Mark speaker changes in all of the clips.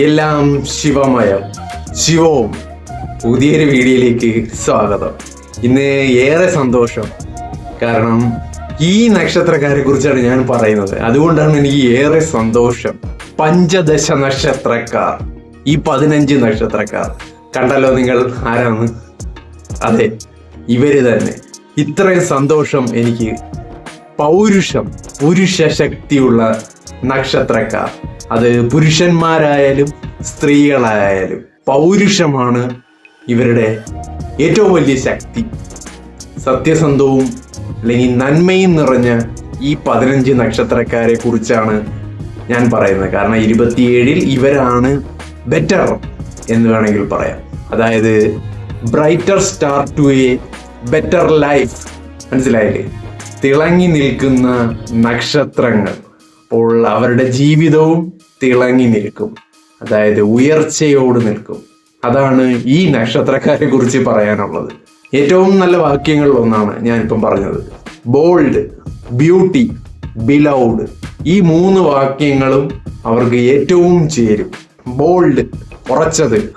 Speaker 1: എല്ലാം ശിവമയം. ശിവവും. പുതിയൊരു വീഡിയോയിലേക്ക് സ്വാഗതം. ഇന്ന് ഏറെ സന്തോഷം. കാരണം ഈ നക്ഷത്രക്കാരെ കുറിച്ചാണ് ഞാൻ പറയുന്നത്. അതുകൊണ്ടാണ് എനിക്ക് ഏറെ സന്തോഷം. പഞ്ചദശ നക്ഷത്രക്കാർ. ഈ പതിനഞ്ച് നക്ഷത്രക്കാർ. കണ്ടല്ലോ നിങ്ങൾ ആരാണ്? അതെ ഇവർ തന്നെ. ഇത്രയും സന്തോഷം എനിക്ക്. പൗരുഷം പുരുഷ ശക്തിയുള്ള നക്ഷത്രക്കാർ. അത് പുരുഷന്മാരായാലും സ്ത്രീകളായാലും പൗരുഷമാണ് ഇവരുടെ ഏറ്റവും വലിയ ശക്തി. സത്യസന്ധവും അല്ലെങ്കിൽ നന്മയും നിറഞ്ഞ ഈ പതിനഞ്ച് നക്ഷത്രക്കാരെ കുറിച്ചാണ് ഞാൻ പറയുന്നത്. കാരണം ഇരുപത്തിയേഴിൽ ഇവരാണ് ബെറ്റർ എന്ന് വേണമെങ്കിൽ പറയാം. അതായത് brighter star to a better life മനസ്സിലായില്ലേ? തിളങ്ങി നിൽക്കുന്ന നക്ഷത്രങ്ങൾ. അപ്പോൾ അവരുടെ ജീവിതവും തിളങ്ങി നിൽക്കും. അതായത് ഉയർച്ചയോട് നിൽക്കും. അതാണ് ഈ നക്ഷത്രക്കാരെ കുറിച്ച് പറയാനുള്ളത്. ഏറ്റവും നല്ല വാക്യങ്ങളിൽ ഒന്നാണ് ഞാനിപ്പം പറഞ്ഞത്. ബോൾഡ് ബ്യൂട്ടി ബിലൗഡ് ഈ മൂന്ന് വാക്യങ്ങളും അവർക്ക് ഏറ്റവും ചേരും. ബോൾഡ് ഉറച്ചത്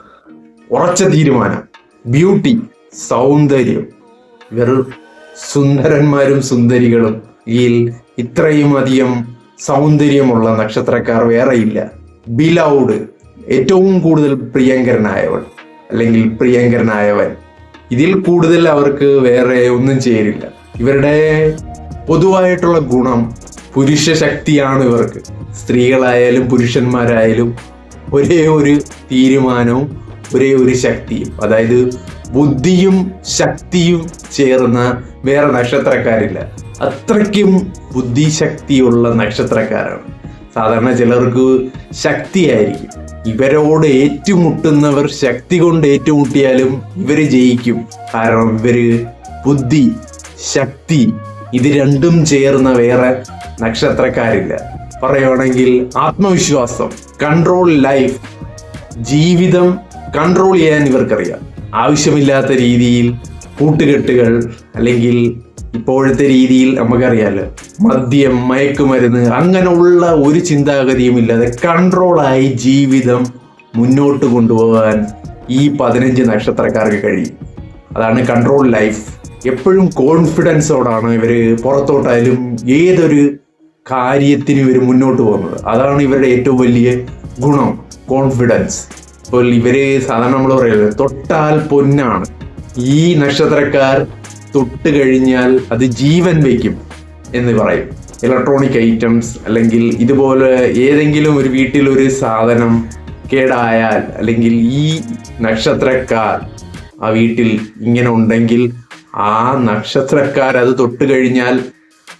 Speaker 1: ഉറച്ച തീരുമാനം. ബ്യൂട്ടി സൗന്ദര്യം. വെറും സുന്ദരന്മാരും സുന്ദരികളും. ഈ ഇത്രയും അധികം സൗന്ദര്യമുള്ള നക്ഷത്രക്കാർ വേറെയില്ല. ബിലൗഡ് ഏറ്റവും കൂടുതൽ പ്രിയങ്കരനായവൾ അല്ലെങ്കിൽ പ്രിയങ്കരനായവൻ. ഇതിൽ കൂടുതൽ അവർക്ക് വേറെ ഒന്നും ചേരില്ല. ഇവരുടെ പൊതുവായിട്ടുള്ള ഗുണം പുരുഷ ശക്തിയാണ് ഇവർക്ക്. സ്ത്രീകളായാലും പുരുഷന്മാരായാലും ഒരേ ഒരു തീരുമാനവും ഒരേ ഒരു ശക്തിയും. അതായത് ബുദ്ധിയും ശക്തിയും ചേർന്ന വേറെ നക്ഷത്രക്കാരില്ല. അത്രയ്ക്കും ബുദ്ധിശക്തിയുള്ള നക്ഷത്രക്കാരാണ്. സാധാരണ ചിലർക്ക് ശക്തിയായിരിക്കും. ഇവരോട് ഏറ്റുമുട്ടുന്നവർ ശക്തി കൊണ്ട് ഏറ്റുമുട്ടിയാലും ഇവർ ജയിക്കും. കാരണം ഇവർ ബുദ്ധി ശക്തി ഇത് രണ്ടും ചേർന്ന വേറെ നക്ഷത്രക്കാരില്ല. പറയുകയാണെങ്കിൽ ആത്മവിശ്വാസം കൺട്രോൾ ലൈഫ് ജീവിതം കൺട്രോൾ ചെയ്യാൻ ഇവർക്കറിയാം. ആവശ്യമില്ലാത്ത രീതിയിൽ കൂട്ടുകെട്ടുകൾ അല്ലെങ്കിൽ ഇപ്പോഴത്തെ രീതിയിൽ നമുക്കറിയാലോ മദ്യം മയക്കുമരുന്ന് അങ്ങനെയുള്ള ഒരു ചിന്താഗതിയും ഇല്ലാതെ കൺട്രോളായി ജീവിതം മുന്നോട്ട് കൊണ്ടുപോകാൻ ഈ പതിനഞ്ച് നക്ഷത്രക്കാർക്ക് കഴിയും. അതാണ് കൺട്രോൾ ലൈഫ് എപ്പോഴും കോൺഫിഡൻസോടാണ് ഇവർ പുറത്തോട്ടായാലും ഏതൊരു കാര്യത്തിനും ഇവർ മുന്നോട്ട് പോകുന്നത്. അതാണ് ഇവരുടെ ഏറ്റവും വലിയ ഗുണം കോൺഫിഡൻസ് ഇപ്പോൾ ഇവർ സാധാരണ നമ്മൾ പറയുന്നത് തൊട്ടാൽ പൊന്നാണ്. ഈ നക്ഷത്രക്കാർ തൊട്ട് കഴിഞ്ഞാൽ അത് ജീവൻ വയ്ക്കും എന്ന് പറയും. ഇലക്ട്രോണിക് ഐറ്റംസ് അല്ലെങ്കിൽ ഇതുപോലെ ഏതെങ്കിലും ഒരു വീട്ടിലൊരു സാധനം കേടായാൽ അല്ലെങ്കിൽ ഈ നക്ഷത്രക്കാർ ആ വീട്ടിൽ ഇങ്ങനെ ഉണ്ടെങ്കിൽ ആ നക്ഷത്രക്കാർ അത് തൊട്ട് കഴിഞ്ഞാൽ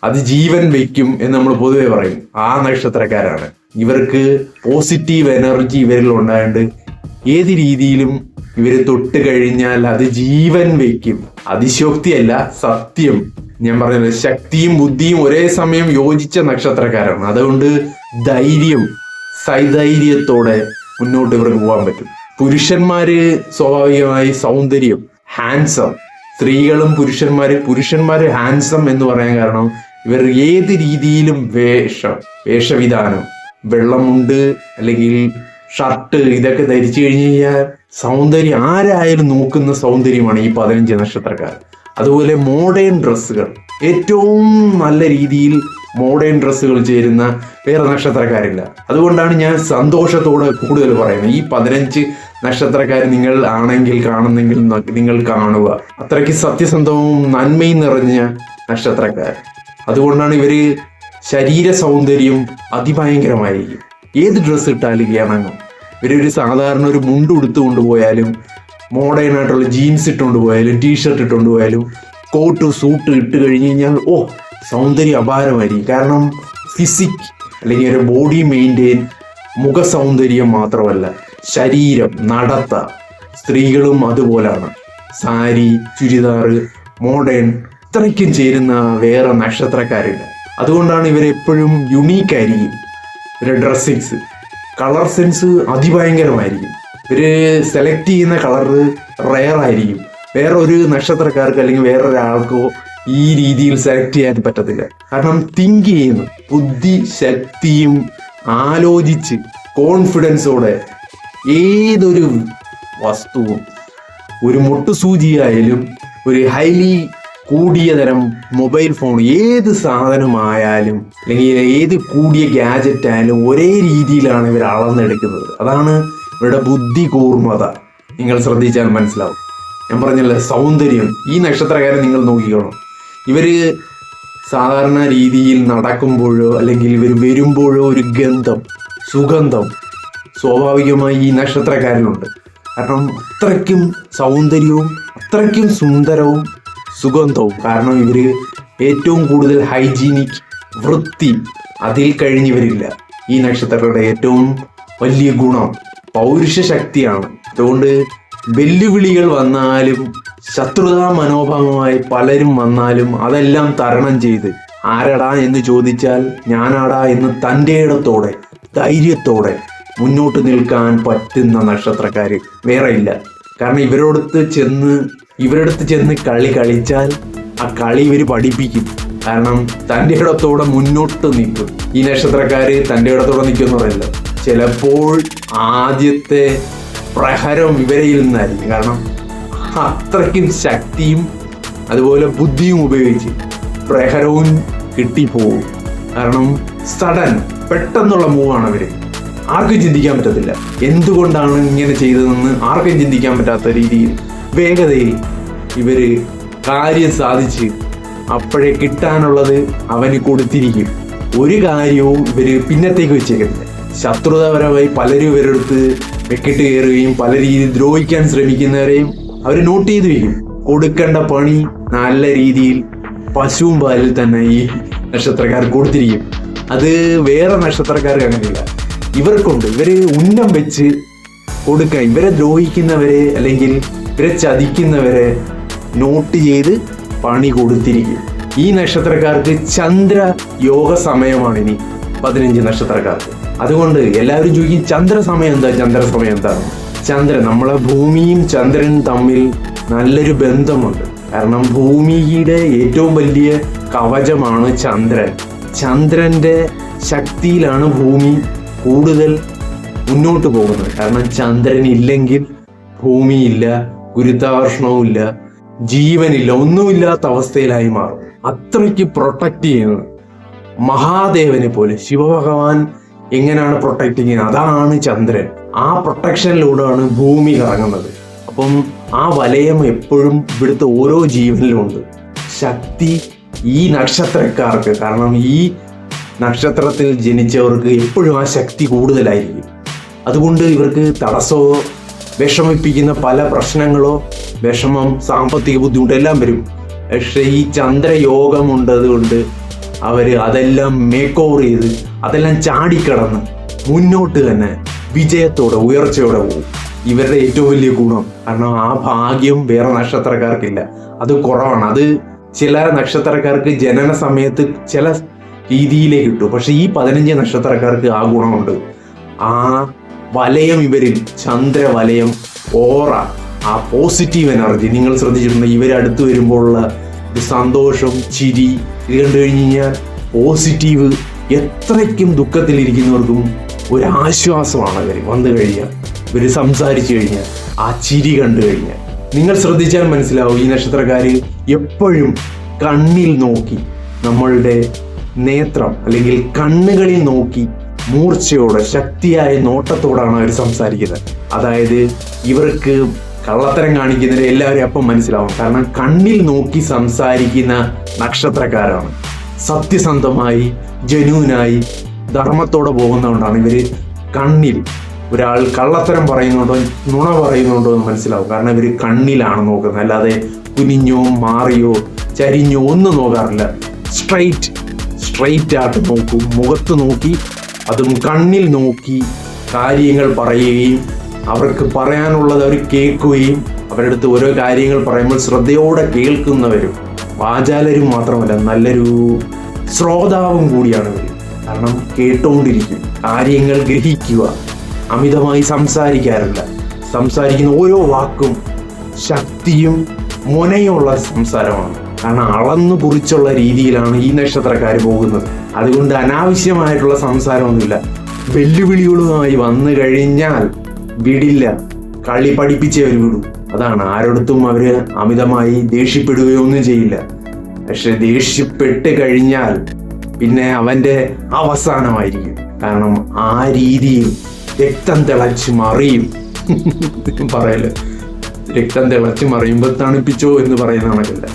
Speaker 1: അത് ജീവൻ വയ്ക്കും എന്ന് നമ്മൾ പൊതുവെ പറയും. ആ നക്ഷത്രക്കാരാണ്. ഇവർക്ക് പോസിറ്റീവ് എനർജി ഇവരിൽ ഉണ്ടായത് ഏത് രീതിയിലും ഇവരെ തൊട്ട് കഴിഞ്ഞാൽ അത് ജീവൻ വയ്ക്കും. അതിശോക്തിയല്ല സത്യം. ഞാൻ പറഞ്ഞത് ശക്തിയും ബുദ്ധിയും ഒരേ സമയം യോജിച്ച നക്ഷത്രക്കാരാണ്. അതുകൊണ്ട് ധൈര്യം സൈധൈര്യത്തോടെ മുന്നോട്ട് ഇവർക്ക് പോകാൻ പറ്റും. പുരുഷന്മാര് സ്വാഭാവികമായി സൗന്ദര്യം ഹാൻസം സ്ത്രീകളും പുരുഷന്മാര് പുരുഷന്മാര് ഹാൻസം എന്ന് പറയാൻ കാരണം ഇവർ ഏത് രീതിയിലും വേഷം വേഷവിധാനം. വെള്ളമുണ്ട് അല്ലെങ്കിൽ ഷർട്ട് ഇതൊക്കെ ധരിച്ചു കഴിഞ്ഞു കഴിഞ്ഞാൽ സൗന്ദര്യം ആരായാലും നോക്കുന്ന സൗന്ദര്യമാണ് ഈ പതിനഞ്ച് നക്ഷത്രക്കാർ. അതുപോലെ മോഡേൺ ഡ്രസ്സുകൾ ഏറ്റവും നല്ല രീതിയിൽ മോഡേൺ ഡ്രസ്സുകൾ ചേരുന്ന വേറെ നക്ഷത്രക്കാരില്ല. അതുകൊണ്ടാണ് ഞാൻ സന്തോഷത്തോടെ കൂടുതൽ പറയുന്നത്. ഈ പതിനഞ്ച് നക്ഷത്രക്കാർ നിങ്ങൾ ആണെങ്കിൽ കാണുന്നെങ്കിൽ നിങ്ങൾ കാണുക. അത്രയ്ക്ക് സത്യസന്ധവും നന്മയും നിറഞ്ഞ നക്ഷത്രക്കാർ. അതുകൊണ്ടാണ് ഇവർ ശരീര സൗന്ദര്യം അതിഭയങ്കരമായിരിക്കും. ഏത് ഡ്രസ്സ് ഇട്ടാലും ഇണങ്ങും ഇവരൊരു സാധാരണ ഒരു മുണ്ട് ഉടുത്ത് കൊണ്ടുപോയാലും മോഡേൺ ആയിട്ടുള്ള ജീൻസ് ഇട്ടുകൊണ്ട് പോയാലും ടീഷർട്ട് ഇട്ടുകൊണ്ട് പോയാലും കോട്ട് സൂട്ട് ഇട്ട് കഴിഞ്ഞ് കഴിഞ്ഞാൽ ഓ സൗന്ദര്യം അപാരമായിരിക്കും. കാരണം ഫിസിക് അല്ലെങ്കിൽ ഒരു ബോഡി മെയിന്റെയിൻ മുഖ സൗന്ദര്യം മാത്രമല്ല ശരീരം നടത്ത സ്ത്രീകളും അതുപോലാണ്. സാരി ചുരിദാർ മോഡേൺ ഇത്രയ്ക്കും ചേരുന്ന വേറെ നക്ഷത്രക്കാരില്ല. അതുകൊണ്ടാണ് ഇവരെപ്പോഴും യുണീക്കായിരിക്കും ഇവരുടെ ഡ്രസ്സിങ്സ് കളർ സെൻസ് അതിഭയങ്കരമായിരിക്കും. ഇവർ സെലക്ട് ചെയ്യുന്ന കളർ റയർ ആയിരിക്കും. വേറെ ഒരു നക്ഷത്രക്കാർക്ക് അല്ലെങ്കിൽ വേറെ വേറൊരാൾക്കോ ഈ രീതിയിൽ സെലക്ട് ചെയ്യാൻ പറ്റത്തില്ല. കാരണം തിങ്ക് ചെയ്യുന്നു. ബുദ്ധി ശക്തിയും ആലോചിച്ച് കോൺഫിഡൻസോടെ ഏതൊരു വസ്തുവും ഒരു മുട്ടുസൂചിയായാലും ഒരു ഹൈലി കൂടിയ തരം മൊബൈൽ ഫോൺ ഏത് സാധനമായാലും അല്ലെങ്കിൽ ഏത് കൂടിയ ഗാജറ്റ് ആയാലും ഒരേ രീതിയിലാണ് ഇവർ അളന്നെടുക്കുന്നത്. അതാണ് ഇവരുടെ ബുദ്ധി കൂർമ്മത നിങ്ങൾ ശ്രദ്ധിച്ചാൽ മനസ്സിലാവും. ഞാൻ പറഞ്ഞല്ലോ സൗന്ദര്യം. ഈ നക്ഷത്രക്കാരെ നിങ്ങൾ നോക്കിക്കോണം. ഇവർ സാധാരണ രീതിയിൽ നടക്കുമ്പോഴോ അല്ലെങ്കിൽ ഇവർ വരുമ്പോഴോ ഒരു ഗന്ധം സുഗന്ധം സ്വാഭാവികമായി ഈ നക്ഷത്രക്കാരിലുണ്ട്. കാരണം അത്രയ്ക്കും സൗന്ദര്യവും അത്രയ്ക്കും സുന്ദരവും സുഗന്ധവും. കാരണം ഇവർ ഏറ്റവും കൂടുതൽ ഹൈജീനിക് വൃത്തി അതിൽ കഴിഞ്ഞവരില്ല. ഈ നക്ഷത്രങ്ങളുടെ ഏറ്റവും വലിയ ഗുണം പൗരുഷ ശക്തിയാണ്. അതുകൊണ്ട് വെല്ലുവിളികൾ വന്നാലും ശത്രുതാ മനോഭാവമായി പലരും വന്നാലും അതെല്ലാം തരണം ചെയ്ത് ആരടാ എന്ന് ചോദിച്ചാൽ ഞാനാടാ എന്ന് തന്റെ ഇടത്തോടെ ധൈര്യത്തോടെ മുന്നോട്ട് നിൽക്കാൻ പറ്റുന്ന നക്ഷത്രക്കാർ വേറെ ഇല്ല. കാരണം ഇവരോടത്ത് ചെന്ന് ഇവരടുത്ത് ചെന്ന് കളി കളിച്ചാൽ ആ കളി ഇവർ പഠിപ്പിക്കും. കാരണം തന്റെ ഇടത്തോടെ മുന്നോട്ട് നിൽക്കും. ഈ നക്ഷത്രക്കാര് തന്റെ ഇടത്തോടെ നിൽക്കുമെന്ന് ചിലപ്പോൾ ആദ്യത്തെ പ്രഹരം ഇവരയിൽ നിന്നായിരിക്കും. കാരണം അത്രയ്ക്കും ശക്തിയും അതുപോലെ ബുദ്ധിയും ഉപയോഗിച്ച് പ്രഹരവും കിട്ടിപ്പോവും കാരണം സഡൻ പെട്ടെന്നുള്ള മൂവാണ് അവർ. ആർക്കും ചിന്തിക്കാൻ പറ്റത്തില്ല. എന്തുകൊണ്ടാണ് ഇങ്ങനെ ചെയ്തതെന്ന് ആർക്കും ചിന്തിക്കാൻ പറ്റാത്ത രീതിയിൽ വേഗതയിൽ ഇവർ കാര്യം സാധിച്ച് അപ്പോഴേ കിട്ടാനുള്ളത് അവന് കൊടുത്തിരിക്കും. ഒരു കാര്യവും ഇവർ പിന്നത്തേക്ക് വെച്ചേക്കുന്നില്ല ശത്രുതാപരമായി പലരും ഇവരെടുത്ത് വെക്കിട്ട് കയറുകയും പല രീതിയിൽ ദ്രോഹിക്കാൻ ശ്രമിക്കുന്നവരെയും അവർ നോട്ട് ചെയ്ത് വയ്ക്കും കൊടുക്കേണ്ട പണി നല്ല രീതിയിൽ പശുവും പാലിൽ തന്നെ ഈ നക്ഷത്രക്കാർ കൊടുത്തിരിക്കും. അത് വേറെ നക്ഷത്രക്കാർക്ക് അങ്ങനെയില്ല. ഇവർക്കുണ്ട്. ഇവർ ഉന്നം വെച്ച് കൊടുക്കുക ഇവരെ ദ്രോഹിക്കുന്നവരെ അല്ലെങ്കിൽ ഇവരെ ചതിക്കുന്നവരെ നോട്ട് ചെയ്ത് പണി കൊടുത്തിരിക്കും. ഈ നക്ഷത്രക്കാർക്ക് ചന്ദ്ര യോഗ സമയമാണ് ഇനി പതിനഞ്ച് നക്ഷത്രക്കാർക്ക്. അതുകൊണ്ട് എല്ലാവരും ചോദിക്കും ചന്ദ്ര സമയം എന്താ? ചന്ദ്ര സമയം എന്താ ചന്ദ്രൻ നമ്മളെ ഭൂമിയും ചന്ദ്രനും തമ്മിൽ നല്ലൊരു ബന്ധമുണ്ട്. കാരണം ഭൂമിയുടെ ഏറ്റവും വലിയ കവചമാണ് ചന്ദ്രൻ. ചന്ദ്രന്റെ ശക്തിയിലാണ് ഭൂമി കൂടുതൽ മുന്നോട്ട് പോകുന്നത്. കാരണം ചന്ദ്രൻ ഇല്ലെങ്കിൽ ഭൂമിയില്ല ഗുരുത്വാകർഷണവും ഇല്ല ജീവനില്ല ഒന്നുമില്ലാത്ത അവസ്ഥയിലായി മാറും. അത്രയ്ക്ക് പ്രൊട്ടക്റ്റ് ചെയ്യുന്നത് മഹാദേവനെ പോലെ ശിവഭഗവാൻ എങ്ങനെയാണ് പ്രൊട്ടക്ട് ചെയ്യുന്നത്? അതാണ് ചന്ദ്രൻ. ആ പ്രൊട്ടക്ഷനിലൂടെയാണ് ഭൂമി കറങ്ങുന്നത്. അപ്പം ആ വലയം എപ്പോഴും ഇവിടുത്തെ ഓരോ ജീവനിലും ഉണ്ട്. ശക്തി ഈ നക്ഷത്രക്കാർക്ക് കാരണം ഈ നക്ഷത്രത്തിൽ ജനിച്ചവർക്ക് എപ്പോഴും ആ ശക്തി കൂടുതലായിരിക്കും. അതുകൊണ്ട് ഇവർക്ക് തടസ്സമോ വിഷമിപ്പിക്കുന്ന പല പ്രശ്നങ്ങളോ വിഷമം സാമ്പത്തിക ബുദ്ധിമുട്ട് എല്ലാം വരും. പക്ഷേ ഈ ചന്ദ്രയോഗം കൊണ്ട് അവർ അതെല്ലാം മേക്ക് ഓവർ ചെയ്ത് അതെല്ലാം ചാടിക്കടന്ന് മുന്നോട്ട് തന്നെ വിജയത്തോടെ ഉയർച്ചയോടെ പോകും. ഇവരുടെ ഏറ്റവും വലിയ ഗുണം കാരണം ആ ഭാഗ്യം വേറെ നക്ഷത്രക്കാർക്കില്ല. അത് കുറവാണ്. അത് ചില നക്ഷത്രക്കാർക്ക് ജനന സമയത്ത് ചില രീതിയിലേക്ക് കിട്ടും. പക്ഷെ ഈ പതിനഞ്ച് നക്ഷത്രക്കാർക്ക് ആ ഗുണമുണ്ട്. ആ വലയം ഇവരിൽ ചന്ദ്രവലയം ഓറ ആ പോസിറ്റീവ് എനർജി നിങ്ങൾ ശ്രദ്ധിച്ചിട്ടുണ്ട്? ഇവരടുത്ത് വരുമ്പോഴുള്ള സന്തോഷം ചിരി ഇത് കണ്ടു കഴിഞ്ഞ് കഴിഞ്ഞാൽ പോസിറ്റീവ് എത്രയ്ക്കും ദുഃഖത്തിലിരിക്കുന്നവർക്കും ഒരു ആശ്വാസമാണ് ഇവർ വന്നു കഴിഞ്ഞാൽ ഇവർ സംസാരിച്ചു കഴിഞ്ഞാൽ ആ ചിരി കണ്ടു കഴിഞ്ഞാൽ. നിങ്ങൾ ശ്രദ്ധിച്ചാൽ മനസ്സിലാവും ഈ നക്ഷത്രക്കാർ എപ്പോഴും കണ്ണിൽ നോക്കി നമ്മളുടെ നേത്രം അല്ലെങ്കിൽ കണ്ണുകളിൽ നോക്കി മൂർച്ചയോടെ ശക്തിയായ നോട്ടത്തോടാണ് അവർ സംസാരിക്കുന്നത്. അതായത് ഇവർക്ക് കള്ളത്തരം കാണിക്കുന്നവരെ എല്ലാവരും അപ്പം മനസ്സിലാവും. കാരണം കണ്ണിൽ നോക്കി സംസാരിക്കുന്ന നക്ഷത്രക്കാരാണ്. സത്യസന്ധമായി ജനുവിനായി ധർമ്മത്തോടെ പോകുന്നതുകൊണ്ടാണ് ഇവർ കണ്ണിൽ ഒരാൾ കള്ളത്തരം പറയുന്നുണ്ടോ നുണ പറയുന്നുണ്ടോ എന്ന് മനസ്സിലാവും. കാരണം ഇവർ കണ്ണിലാണ് നോക്കുന്നത്. അല്ലാതെ കുനിഞ്ഞോ മാറിയോ ചരിഞ്ഞോ ഒന്നും നോക്കാറില്ല. സ്ട്രൈറ്റ് സ്ട്രൈറ്റ് ആയിട്ട് നോക്കും. മുഖത്ത് നോക്കി അതും കണ്ണിൽ നോക്കി കാര്യങ്ങൾ പറയുകയും അവർക്ക് പറയാനുള്ളത് അവർ കേൾക്കുകയും അവരുടെ അടുത്ത് ഓരോ കാര്യങ്ങൾ പറയുമ്പോൾ ശ്രദ്ധയോടെ കേൾക്കുന്നവരും വാചാലരും മാത്രമല്ല നല്ലൊരു ശ്രോതാവും കൂടിയാണ് ഇവർ കാരണം കേട്ടുകൊണ്ടിരിക്കും കാര്യങ്ങൾ ഗ്രഹിക്കുക അമിതമായി സംസാരിക്കാറില്ല. സംസാരിക്കുന്ന ഓരോ വാക്കും ശക്തിയും മുനയുള്ള സംസാരമാണ്. കാരണം അളന്നു കുറിച്ചുള്ള രീതിയിലാണ് ഈ നക്ഷത്രക്കാർ പോകുന്നത്. അതുകൊണ്ട് അനാവശ്യമായിട്ടുള്ള സംസാരമൊന്നുമില്ല. വെല്ലുവിളികളുമായി വന്നു കഴിഞ്ഞാൽ വിടില്ല. കളി പഠിപ്പിച്ചേ അവർ വിടൂ. അതാണ് ആരോടത്തും അവർ അമിതമായി ദേഷ്യപ്പെടുകയൊന്നും ചെയ്യില്ല. പക്ഷെ ദേഷ്യപ്പെട്ട് കഴിഞ്ഞാൽ പിന്നെ അവന്റെ അവസാനമായിരിക്കും. കാരണം ആ രീതിയിൽ രക്തം തിളച്ച് മറിയും. പറയൽ. രക്തം തിളച്ച് മറിയുമ്പോൾ തണുപ്പിച്ചോ എന്ന് പറയുന്ന കണക്കില്ല.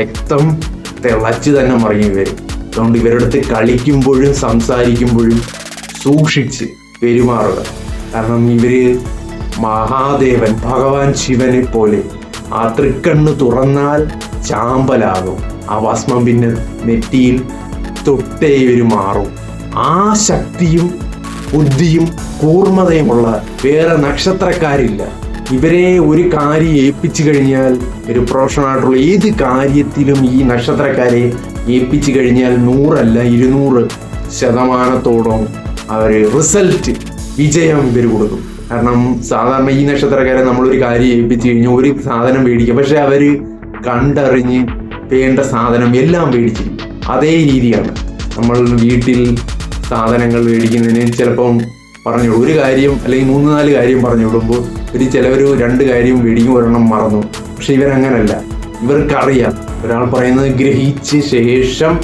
Speaker 1: രക്തം തിളച്ച് തന്നെ മറിയും വരും അതുകൊണ്ട് ഇവരുടെ അടുത്ത് കളിക്കുമ്പോഴും സംസാരിക്കുമ്പോഴും സൂക്ഷിച്ച് പെരുമാറുക. കാരണം ഇവർ മഹാദേവൻ ഭഗവാൻ ശിവനെ പോലെ ആ തൃക്കണ്ണ് തുറന്നാൽ ചാമ്പലാകും. ആ ഭസ്മം പിന്നെ നെറ്റിയിൽ തൊട്ടേ ഇവർ മാറും. ആ ശക്തിയും ബുദ്ധിയും കൂർമ്മതയുമുള്ള വേറെ നക്ഷത്രക്കാരില്ല. ഇവരെ ഒരു കാര്യം ഏൽപ്പിച്ചു കഴിഞ്ഞാൽ ഒരു പ്രൊഫഷണൽ ആയിട്ടുള്ള ഏത് കാര്യത്തിലും ഈ നക്ഷത്രക്കാരെ ഏൽപ്പിച്ചു കഴിഞ്ഞാൽ നൂറല്ല ഇരുന്നൂറ് ശതമാനത്തോളം അവർ റിസൾട്ട് വിജയം ഇവർ കൊടുക്കും. കാരണം സാധാരണ ഈ നക്ഷത്രക്കാരെ നമ്മളൊരു കാര്യം ഏൽപ്പിച്ചു കഴിഞ്ഞാൽ ഒരു സാധനം മേടിക്കുക പക്ഷെ അവർ കണ്ടറിഞ്ഞ് വേണ്ട സാധനം എല്ലാം മേടിച്ചിരിക്കും അതേ രീതിയാണ് നമ്മൾ വീട്ടിൽ സാധനങ്ങൾ മേടിക്കുന്നതിന് ചിലപ്പം പറഞ്ഞു ഒരു കാര്യം അല്ലെങ്കിൽ മൂന്ന് നാല് കാര്യം പറഞ്ഞു വിടുമ്പോൾ ഒരു ചിലവർ രണ്ട് കാര്യം മേടിക്കും ഒരെണ്ണം മറന്നു. പക്ഷെ ഇവരങ്ങനല്ല. ഇവർക്കറിയാം ഒരാൾ പറയുന്നത് ഗ്രഹിച്ച ശേഷം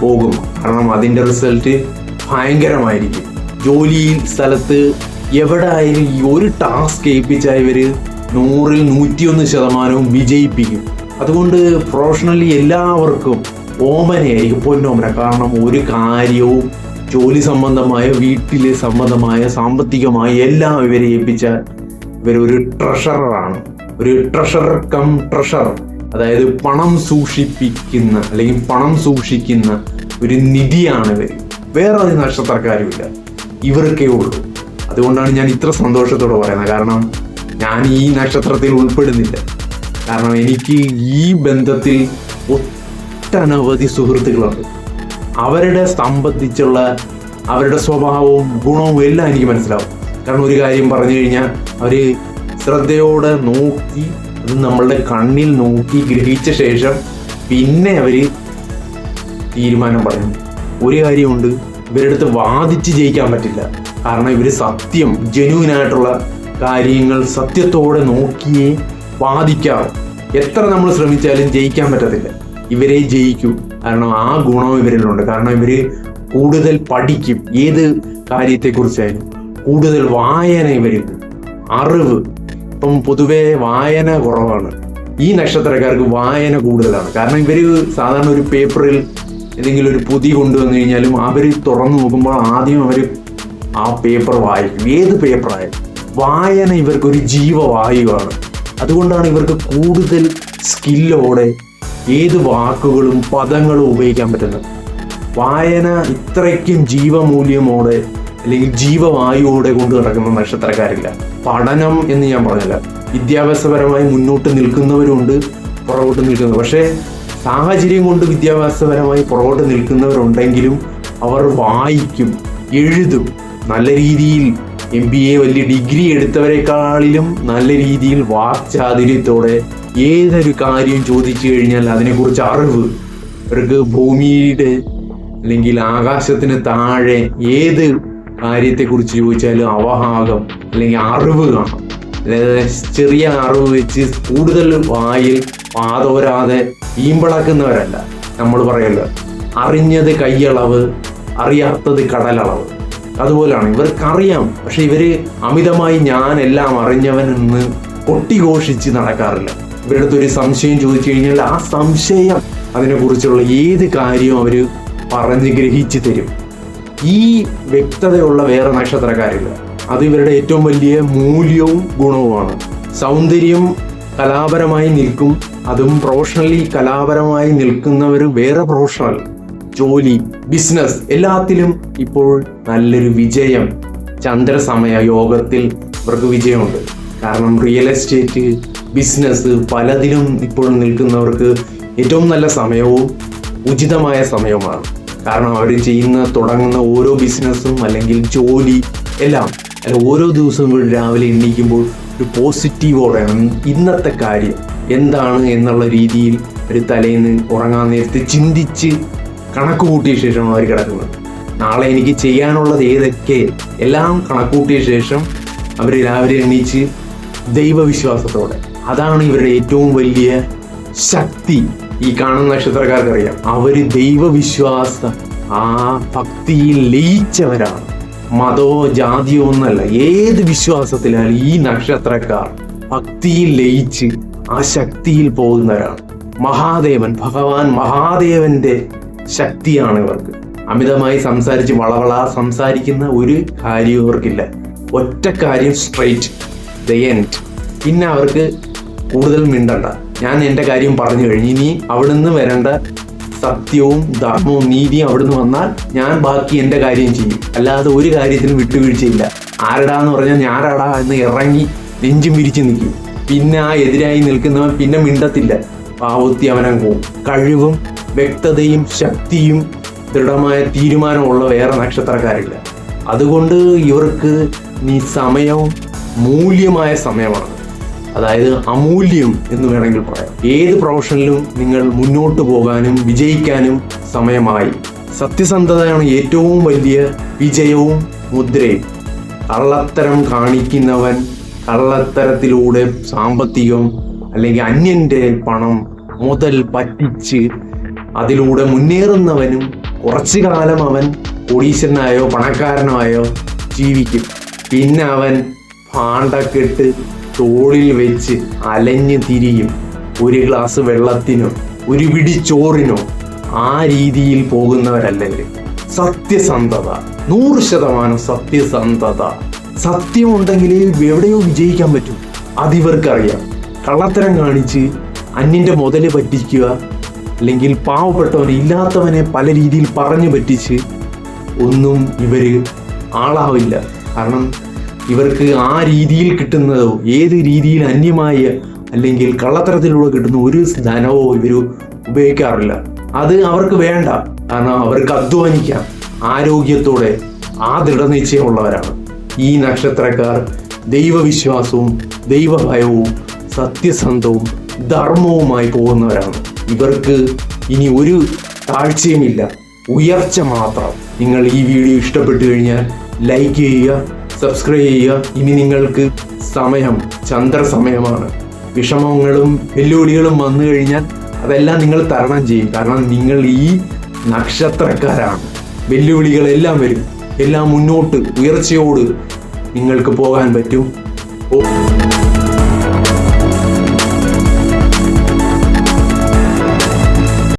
Speaker 1: പോകും. കാരണം അതിന്റെ റിസൾട്ട് ഭയങ്കരമായിരിക്കും. ജോലിയിൽ സ്ഥലത്ത് എവിടെ ആയാലും ഈ ഒരു ടാസ്ക് ഏൽപ്പിച്ചാൽ ഇവർ നൂറിൽ നൂറ്റിയൊന്ന് ശതമാനവും വിജയിപ്പിക്കും. അതുകൊണ്ട് പ്രൊഫഷണലി എല്ലാവർക്കും ഓമനയായിരിക്കും പൊന്നോമന. കാരണം ഒരു കാര്യവും ജോലി സംബന്ധമായ വീട്ടിലെ സംബന്ധമായ സാമ്പത്തികമായ എല്ലാം ഇവരെ ഏൽപ്പിച്ചാൽ ഇവരൊരു ട്രഷററാണ് ഒരു ട്രഷറർ കം ട്രഷർ അതായത് പണം സൂക്ഷിപ്പിക്കുന്ന അല്ലെങ്കിൽ പണം സൂക്ഷിക്കുന്ന ഒരു നിധിയാണ് ഇവർ വേറെ ഒരു നക്ഷത്രക്കാരുമില്ല. ഇവർക്കേ ഉള്ളൂ. അതുകൊണ്ടാണ് ഞാൻ ഇത്ര സന്തോഷത്തോടെ പറയുന്നത്. കാരണം ഞാൻ ഈ നക്ഷത്രത്തിൽ ഉൾപ്പെടുന്നില്ല. കാരണം എനിക്ക് ഈ ബന്ധത്തിൽ ഒട്ടനവധി സുഹൃത്തുക്കളുണ്ട്. അവരുടെ സംബന്ധിച്ചുള്ള അവരുടെ സ്വഭാവവും ഗുണവും എല്ലാം എനിക്ക് മനസ്സിലാവും. കാരണം ഒരു കാര്യം പറഞ്ഞു കഴിഞ്ഞാൽ അവർ ശ്രദ്ധയോടെ നോക്കി അത് നമ്മളുടെ കണ്ണിൽ നോക്കി ഗ്രഹിച്ച ശേഷം പിന്നെ അവർ തീരുമാനം പറയും ഒരു കാര്യമുണ്ട് ഇവരുടെ അടുത്ത് വാദിച്ച് ജയിക്കാൻ പറ്റില്ല. കാരണം ഇവർ സത്യം ജനുവിനായിട്ടുള്ള കാര്യങ്ങൾ സത്യത്തോടെ നോക്കിയേ വാദിക്കാം. എത്ര നമ്മൾ ശ്രമിച്ചാലും ജയിക്കാൻ പറ്റത്തില്ല. ഇവരെ ജയിക്കും. കാരണം ആ ഗുണം ഇവരിലുണ്ട്. കാരണം ഇവർ കൂടുതൽ പഠിക്കും. ഏത് കാര്യത്തെക്കുറിച്ചായാലും. കൂടുതൽ വായന ഇവരിൽ. അറിവ് ഇപ്പം പൊതുവേ വായന കുറവാണ്. ഈ നക്ഷത്രക്കാർക്ക് വായന കൂടുതലാണ്. കാരണം ഇവർ സാധാരണ ഒരു പേപ്പറിൽ ഏതെങ്കിലും ഒരു പൊതി കൊണ്ടുവന്നു കഴിഞ്ഞാലും അവർ തുറന്നു നോക്കുമ്പോൾ ആദ്യം അവർ ആ പേപ്പർ വായിക്കും. ഏത് പേപ്പറായാലും. വായന ഇവർക്കൊരു ജീവവായുവാണ്. അതുകൊണ്ടാണ് ഇവർക്ക് കൂടുതൽ സ്കില്ലോടെ ഏത് വാക്കുകളും പദങ്ങളും ഉപയോഗിക്കാൻ പറ്റുന്നത്. വായന ഇത്രയ്ക്കും ജീവമൂല്യമോടെ അല്ലെങ്കിൽ ജീവവായുവോടെ കൊണ്ട് നടക്കുന്ന നക്ഷത്രക്കാരില്ല. പഠനം എന്ന് ഞാൻ പറഞ്ഞില്ല. വിദ്യാഭ്യാസപരമായി മുന്നോട്ട് നിൽക്കുന്നവരുണ്ട് പുറകോട്ട് നിൽക്കുന്നത് പക്ഷേ സാഹചര്യം കൊണ്ട് വിദ്യാഭ്യാസപരമായി പുറകോട്ട് നിൽക്കുന്നവരുണ്ടെങ്കിലും അവർ വായിക്കും എഴുതും. നല്ല രീതിയിൽ എം ബി എ വലിയ ഡിഗ്രി എടുത്തവരെക്കാളിലും നല്ല രീതിയിൽ വാക്ചാതുര്യത്തോടെ ഏതൊരു കാര്യം ചോദിച്ചു കഴിഞ്ഞാൽ അതിനെക്കുറിച്ച് അറിവ് അവർക്ക് ഭൂമിയുടെ അല്ലെങ്കിൽ ആകാശത്തിന് താഴെ ഏത് കാര്യത്തെക്കുറിച്ച് ചോദിച്ചാലും അവഹാഗം അല്ലെങ്കിൽ അറിവ് കാണാം. ചെറിയ അറിവ് വെച്ച് കൂടുതൽ വായിൽ പാതോരാതെ ഈമ്പളക്കുന്നവരല്ല നമ്മൾ പറയല്ലോ അറിഞ്ഞത് കൈയളവ് അറിയാത്തത് കടലളവ്. അതുപോലാണ്. ഇവർക്കറിയാം. പക്ഷെ ഇവർ അമിതമായി ഞാൻ എല്ലാം അറിഞ്ഞവൻ എന്ന് കൊട്ടിഘോഷിച്ച് നടക്കാറില്ല. ഇവരുടെ അടുത്ത് ഒരു സംശയം ചോദിച്ചു കഴിഞ്ഞാൽ ആ സംശയം അതിനെക്കുറിച്ചുള്ള ഏത് കാര്യവും അവർ പറഞ്ഞ് ഗ്രഹിച്ചു തരും. ഈ വ്യക്തതയുള്ള വേറെ നക്ഷത്രക്കാരില്ല. അത് ഇവരുടെ ഏറ്റവും വലിയ മൂല്യവും ഗുണവുമാണ്. സൗന്ദര്യം കലാപരമായി നിൽക്കും. അതും പ്രൊഫഷണലി കലാപരമായി നിൽക്കുന്നവർ വേറെ പ്രൊഫഷണൽ ജോലി ബിസിനസ് എല്ലാത്തിലും ഇപ്പോൾ നല്ലൊരു വിജയം. ചന്ദ്രസമയ യോഗത്തിൽ ഇവർക്ക് വിജയമുണ്ട്. കാരണം റിയൽ എസ്റ്റേറ്റ് ബിസിനസ് പലതിലും ഇപ്പോൾ നിൽക്കുന്നവർക്ക് ഏറ്റവും നല്ല സമയവും ഉചിതമായ സമയവുമാണ്. കാരണം അവർ ചെയ്യുന്ന തുടങ്ങുന്ന ഓരോ ബിസിനസ്സും അല്ലെങ്കിൽ ജോലി എല്ലാം അല്ല ഓരോ ദിവസവും രാവിലെ എണീക്കുമ്പോൾ ഒരു പോസിറ്റീവോടെയാണ് ഇന്നത്തെ കാര്യം എന്താണ് എന്നുള്ള രീതിയിൽ ഒരു തലേന്ന് ഉറങ്ങാൻ നേരത്തെ ചിന്തിച്ച് കണക്ക് കൂട്ടിയ ശേഷമാണ് അവർ കിടക്കുന്നത്. നാളെ എനിക്ക് ചെയ്യാനുള്ളത് ഏതൊക്കെ എല്ലാം കണക്കൂട്ടിയ ശേഷം അവർ രാവിലെ എണീച്ച് ദൈവവിശ്വാസത്തോടെ. അതാണ് ഇവരുടെ ഏറ്റവും വലിയ ശക്തി. ഈ കാണുന്ന നക്ഷത്രക്കാർക്കറിയാം. അവർ ദൈവവിശ്വാസ ആ ഭക്തിയിൽ ലയിച്ചവരാണ്. മതമോ ജാതിയോ ഒന്നല്ല. ഏത് വിശ്വാസത്തിലായാലും ഈ നക്ഷത്രക്കാർ ഭക്തിയിൽ ലയിച്ച് ആ ശക്തിയിൽ പോകുന്നവരാണ്. മഹാദേവൻ ഭഗവാൻ മഹാദേവന്റെ ശക്തിയാണ് ഇവർക്ക്. അമിതമായി സംസാരിച്ച് വളവള സംസാരിക്കുന്ന ഒരു കാര്യവും ഇവർക്കില്ല. ഒറ്റ കാര്യം സ്ട്രൈറ്റ് ദ എൻഡ് പിന്നെ അവർക്ക് കൂടുതൽ മിണ്ടണ്ട. ഞാൻ എന്റെ കാര്യം പറഞ്ഞു കഴിഞ്ഞു. ഇനി അവിടുന്ന് വരേണ്ട സത്യവും ധർമ്മവും നീതിയും അവിടുന്ന് വന്നാൽ ഞാൻ ബാക്കി എന്റെ കാര്യം ചെയ്യും. അല്ലാതെ ഒരു കാര്യത്തിനും വിട്ടുവീഴ്ചയില്ല. ആരടാന്ന് പറഞ്ഞാൽ ഞാനടാ എന്ന് ഇറങ്ങി നെഞ്ചും വിരിച്ചു നിൽക്കും. പിന്നെ ആ എതിരായി നിൽക്കുന്നവൻ പിന്നെ മിണ്ടത്തില്ല. പാവത്തി അവനം പോവും. കഴിവും വ്യക്തതയും ശക്തിയും ദൃഢമായ തീരുമാനമുള്ള വേറെ നക്ഷത്രക്കാരില്ല. അതുകൊണ്ട് ഇവർക്ക് നീ സമയവും മൂല്യമായ സമയമാണ്. അതായത് അമൂല്യം എന്ന് വേണമെങ്കിൽ പറയാം. ഏത് പ്രൊഫഷനിലും നിങ്ങൾ മുന്നോട്ട് പോകാനും വിജയിക്കാനും സമയമായി. സത്യസന്ധതയാണ് ഏറ്റവും വലിയ വിജയവും മുദ്രയും. കള്ളത്തരം കാണിക്കുന്നവൻ കള്ളത്തരത്തിലൂടെ സാമ്പത്തികം അല്ലെങ്കിൽ അന്യന്റെ പണം മുതൽ പറ്റിച്ച് അതിലൂടെ മുന്നേറുന്നവനും കുറച്ചു കാലം അവൻ കോടീശ്വരനായോ പണക്കാരനായോ ജീവിക്കും. പിന്നെ അവൻ ഭാണ്ടക്കെട്ട് തോളിൽ വെച്ച് അലഞ്ഞു തിരിയും. ഒരു ഗ്ലാസ് വെള്ളത്തിനോ ഒരു പിടി ചോറിനോ ആ രീതിയിൽ പോകുന്നവരല്ലെങ്കിൽ സത്യസന്ധത നൂറ് ശതമാനം സത്യസന്ധത. സത്യമുണ്ടെങ്കിൽ എവിടെയോ വിജയിക്കാൻ പറ്റും. അതിവർക്കറിയാം കള്ളത്തരം കാണിച്ച് അന്യന്റെ മുതൽ പറ്റിക്കുക അല്ലെങ്കിൽ പാവപ്പെട്ടവനെ ഇല്ലാത്തവനെ പല രീതിയിൽ പറഞ്ഞു പറ്റിച്ച് ഒന്നും ഇവർ ആളാവില്ല. കാരണം ഇവർക്ക് ആ രീതിയിൽ കിട്ടുന്നതോ ഏത് രീതിയിൽ അന്യമായ അല്ലെങ്കിൽ കള്ളത്തരത്തിലൂടെ കിട്ടുന്ന ഒരു ധനവോ ഇവർ ഉപയോഗിക്കാറില്ല. അത് അവർക്ക് വേണ്ട. കാരണം അവർക്ക് അധ്വാനിക്കാം. ആരോഗ്യത്തോടെ ആ ദൃഢനിശ്ചയമുള്ളവരാണ്. ഈ നക്ഷത്രക്കാർ ദൈവവിശ്വാസവും ദൈവഭയവും സത്യസന്ധവും ധർമ്മവുമായി പോകുന്നവരാണ്. ഇവർക്ക് ഇനി ഒരു താഴ്ചയുമില്ല. ഉയർച്ച മാത്രം. നിങ്ങൾ ഈ വീഡിയോ ഇഷ്ടപ്പെട്ടു കഴിഞ്ഞാൽ ലൈക്ക് ചെയ്യുക സബ്സ്ക്രൈബ് ചെയ്യുക. ഇനി നിങ്ങൾക്ക് സമയം ചന്ദ്ര സമയമാണ് വിഷമങ്ങളും വെല്ലുവിളികളും വന്നു കഴിഞ്ഞാൽ അതെല്ലാം നിങ്ങൾ തരണം ചെയ്യും. കാരണം നിങ്ങൾ ഈ നക്ഷത്രക്കാരാണ്. വെല്ലുവിളികളെല്ലാം വരും. എല്ലാം മുന്നോട്ട് ഉയർച്ചയോട് നിങ്ങൾക്ക് പോകാൻ പറ്റും. ഓ